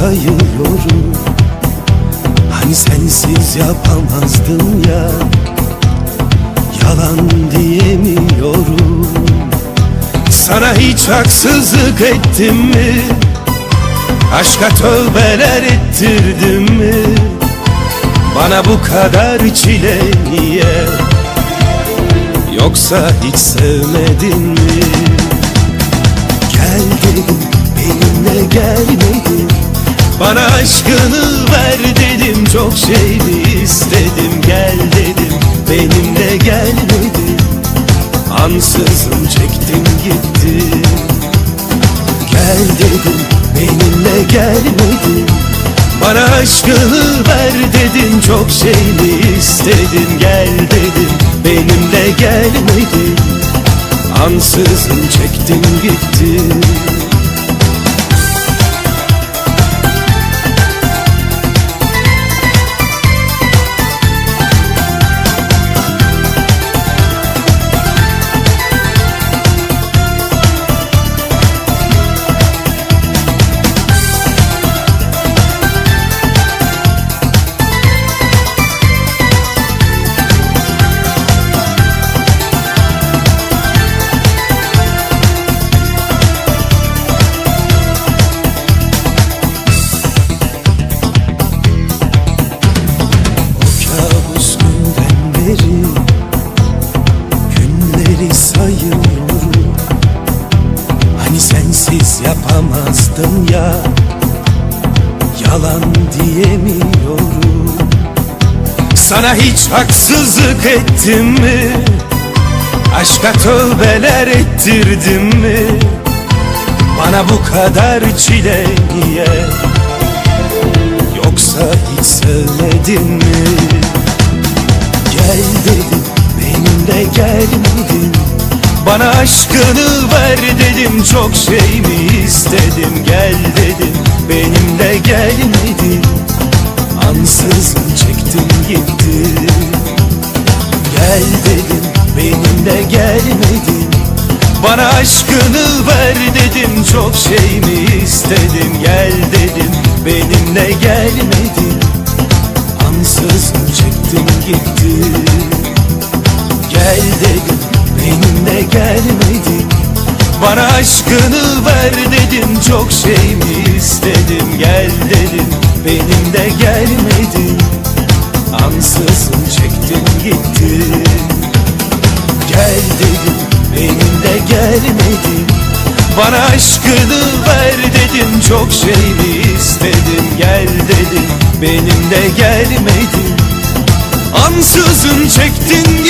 kayıyorum Hani sensiz yapamazdım ya Yalan diyemiyorum Sana hiç haksızlık ettim mi? Aşka tövbeler ettirdim mi? Bana bu kadar çile niye? Yoksa hiç sevmedin mi? Gel benimle gelmedin bana aşkını ver dedim çok şey mi istedim. Gel dedim benimle gelmedin Ansızın çektim gittim Gel dedim benimle gelmedin Bana aşkını ver dedin çok şey mi istedin Gel dedim benimle gelmedin Ansızın çektim gittim Sayıyorum Hani sensiz yapamazdım ya Yalan diyemiyorum Sana hiç haksızlık ettim mi? Aşka tövbeler ettirdim mi? Bana bu kadar çile niye? Yoksa hiç sevmedin mi? Gel dedim benimle gelmedin Bana aşkını ver dedim çok şey mi istedim? Gel dedim benimle gelmedin Ansızın çektim gittim Gel dedim benimle gelmedin Bana aşkını ver dedim çok şey mi istedim? Gel dedim benimle gelmedin Ansızın çektim gittim Gel dedim benimle gelmedin Bana aşkını ver dedim çok şey mi istedim? Gel dedim benimle gelmedin Ansızın çektim gittim. Gel dedim benimle gelmedin Bana aşkını ver dedim çok şey mi istedim? Gel dedim benimle gelmedin Ansızın çektin